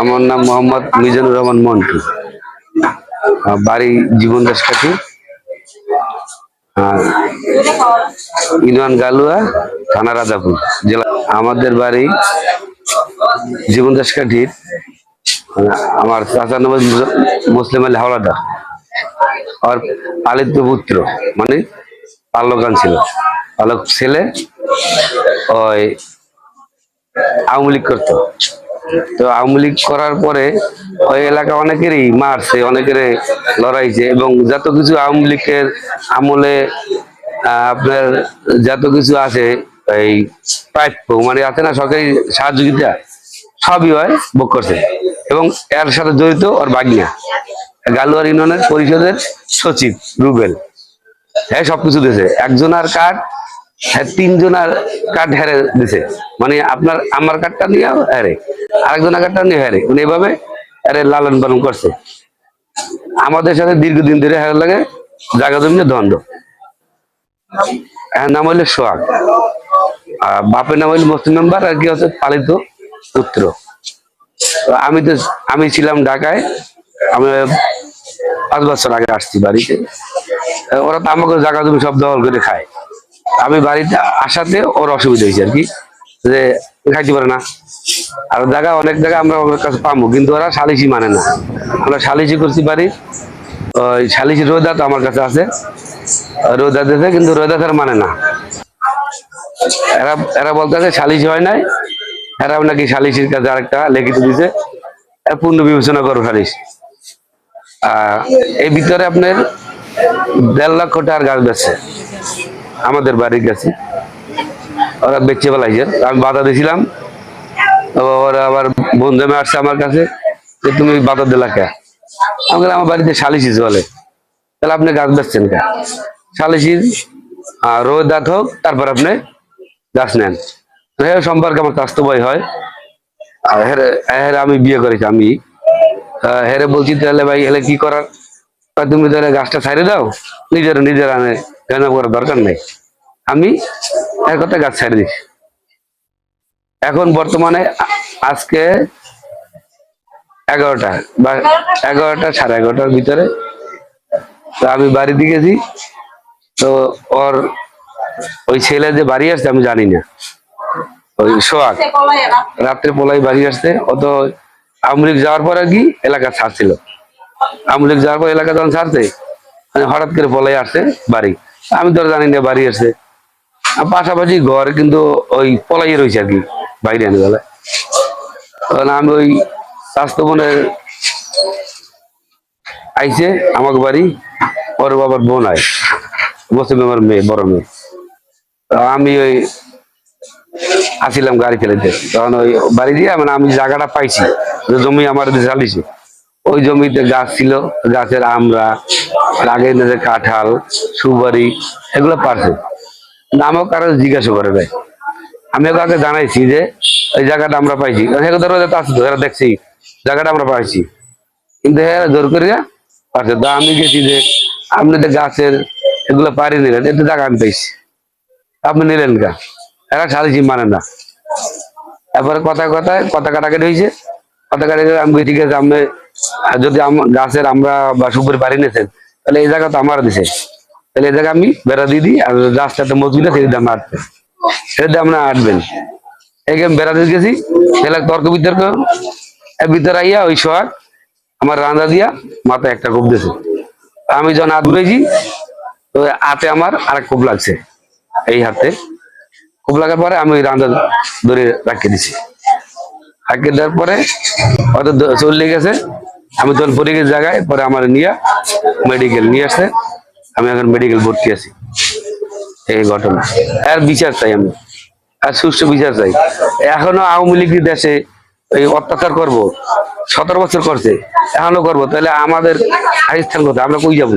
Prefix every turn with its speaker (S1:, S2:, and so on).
S1: আমার নাম মোহাম্মদ মিজানুর রহমান মন্টু। বাড়ি জীবন দাস কাঠি। ইউনিয়ন গালুয়া, থানা রাজাপুর, জেলা। আমাদের বাড়ি জীবন দাস কাঠির আমার চাচা নাম মুসলিম আলী হাওলাদার আর পালিত পুত্র মানে পাল্লকান ছিল। পালক ছেলে, ওই আওয়ামী লীগ করতো। তো আওয়ামী লীগ করার পরে ওই এলাকা অনেকেরই মারছে অনেকের লড়াইছে এবং যত কিছু আওয়ামী লীগের আমলে আপনার যত কিছু আছে, এই প্রাপ্য মানে আছে না সরকারি সাহায্যিতা সবই হয় ভোগ করছে এবং এর সাথে জড়িত ওর বাগিয়া গালুয়ার ইউনিয়নের পরিষদের সচিব রুবেল। হ্যাঁ সবকিছু দিয়েছে। একজনার কার্ড তিনজনার কার্ড হেরে দিছে। মানে আপনার, আমার কার্ডটা নিয়ে হেরে। আরেকজনের কার্ডটা নিয়ে হেরে। মানে এভাবে আরে লালন পালন করছে। আমাদের সাথে দীর্ঘদিন ধরে হেরে লাগে জায়গা জমিনে এর নাম হইল সোহাগ। আর বাপের নাম হইল মুসলিম মেম্বার, আর কি হচ্ছে পালিত পুত্র। আমি তো, আমি ছিলাম ঢাকায়। আমি পাঁচ বছর আগে আসছি বাড়িতে। ওরা তো আমাকে জায়গা জমি সব দখল করে খায়। আমি বাড়িতে আসাতে ওর অসুবিধা হয়েছে আর কি, যে খাইতে পারে না। আর জায়গা, অনেক জায়গা আমরা ওর কাছে পাবো কিন্তু ওরা সালিশি মানে না। আমরা সালিশি করছি বাড়ি, ওই সালিশি রোদা তো আমার কাছে আছে। রোদা দিতে কিন্তু রোদা তার মানে না। এরা এরা বলতেছে সালিশি হয় নাই এরা নাকি সালিশির কাছে আরেকটা লিখিত দিছে পূর্ণ বিবেচনা করো সালিশ। এই ভিতরে আপনার দেড় লক্ষ টাকার গাছ বেচছে আমাদের বাড়ির কাছে। ওরা বেচে ফেলাইছে। আমি বাধা দিয়েছিলাম। ওরা আবার বন্ধু আসছে আমার কাছে যে তুমি বাধা দিলা কে? আমি আমার বাড়িতে সালিশি চলে। তাহলে আপনি গাছ বেচছেন কে? সালিশির আহ, রোদ দাঁত হোক তারপর আপনি গাছ নেন। হ্যাঁ সম্পর্কে আমার স্বাস্থ্য ভয় হয়। আর হেরে আমি বিয়ে করেছি আমি। হেরে বলছি তাহলে ভাই এলে কি করার? তুমি তাহলে গাছটা ছাড়ে দাও। নিজের নিজের আনে কেন করার দরকার নেই? আমি এক কথা গাছ ছাড়ে দিছি এখন বর্তমানে আজকে এগারোটা বা এগারোটা সাড়ে এগারোটার ভিতরে। তো আমি বাড়িতে গেছি তো ওর ওই ছেলে যে বাড়ি আসছে আমি জানি না। ওই সোহাগ। রাত্রে পোলাই বাড়ি আসছে। অত আমলিক যাওয়ার পরে কি এলাকা ছাড়ছিল। আমলিক যাওয়ার পর এলাকা যখন ছাড়ছে মানে হঠাৎ করে পলাই আসছে বাড়ি। আমি তো জানি না, বাড়ি আর পাশাপাশি ঘর কিন্তু ওই পলাই রয়েছে আর কি, বাইরে আনে গেলে। আমি ওই স্বাস্থ্য মনের আইছে, আমাকে বাড়ি, ওর বাবার বোন আয়। মুসলিম আমার মেয়ে, বড় মেয়ে। আমি ওই আসিলাম গাড়ি ফেলেতে তখন ওই বাড়ি দিয়ে মানে আমি জায়গাটা পাইছি জমি আমার দিয়ে চালিয়েছে ওই জমিতে গাছ ছিল গাছের আমরা আগে যে কাঁঠাল সুপারি এগুলো পারছে। নামও কারও জিজ্ঞাসা করে দেয়। আমি ওকে জানাইছি যে ওই জায়গাটা আমরা পাইছি। ধরো দেখছি জায়গাটা আমরা পাইছি। কিন্তু হ্যাঁ জোর করিয়া পারছে। তো আমি গেছি যে আপনি তো গাছের এগুলো পারি নিলেন এতে জায়গা আমি পাইছি। আপনি নিলেন গা। এরা সালিসি মানে না। এরপরে কথা কথায় কথা কাটাকাটি হয়েছে। কথা কাটাকাটি আমি ঠিক আছে আহ, যদি গাছের আমরা বা সুপুরি পারি নিয়েছেন তাহলে এই জায়গা তো আমার দিছে। তাহলে এই জায়গা আমি বেড়া দিয়ে দিই, আর রাস্তাটা মজবুত আছে সেটা আমরা আটবেন। সেটা আমরা আটবেন। এই আমি বেড়া দিয়ে গেছি, তাহলে তর্ক বিতর্ক ভিতরে আইয়া ওই সোহাগ আমার রান্দা দিয়া মাথায় একটা কোপ দিয়েছে আমি যখন হাত ধরেছি তো হাতে আমার আরেক কোপ লাগছে, এই হাতে। খুব লাগার পরে আমি ওই রান্দা ধরে রাখিয়ে দিছি। রাখিয়ে দেওয়ার পরে হয়তো দ- চলে গেছে। আমি তখন পরে জায়গায়, পরে আমার নিয়ে মেডিকেল নিয়ে আসে আমি এখন মেডিকেল ভর্তি আছি। এই ঘটনা। আর বিচার চাই আমি। আর সুষ্ঠু বিচার চাই। এখনও আওয়ামী লীগ দেশে এই অত্যাচার করব। সতেরো বছর করছে। এখনও করব। তাহলে আমাদের আইস্থান কোথায়? আমরা কই যাব?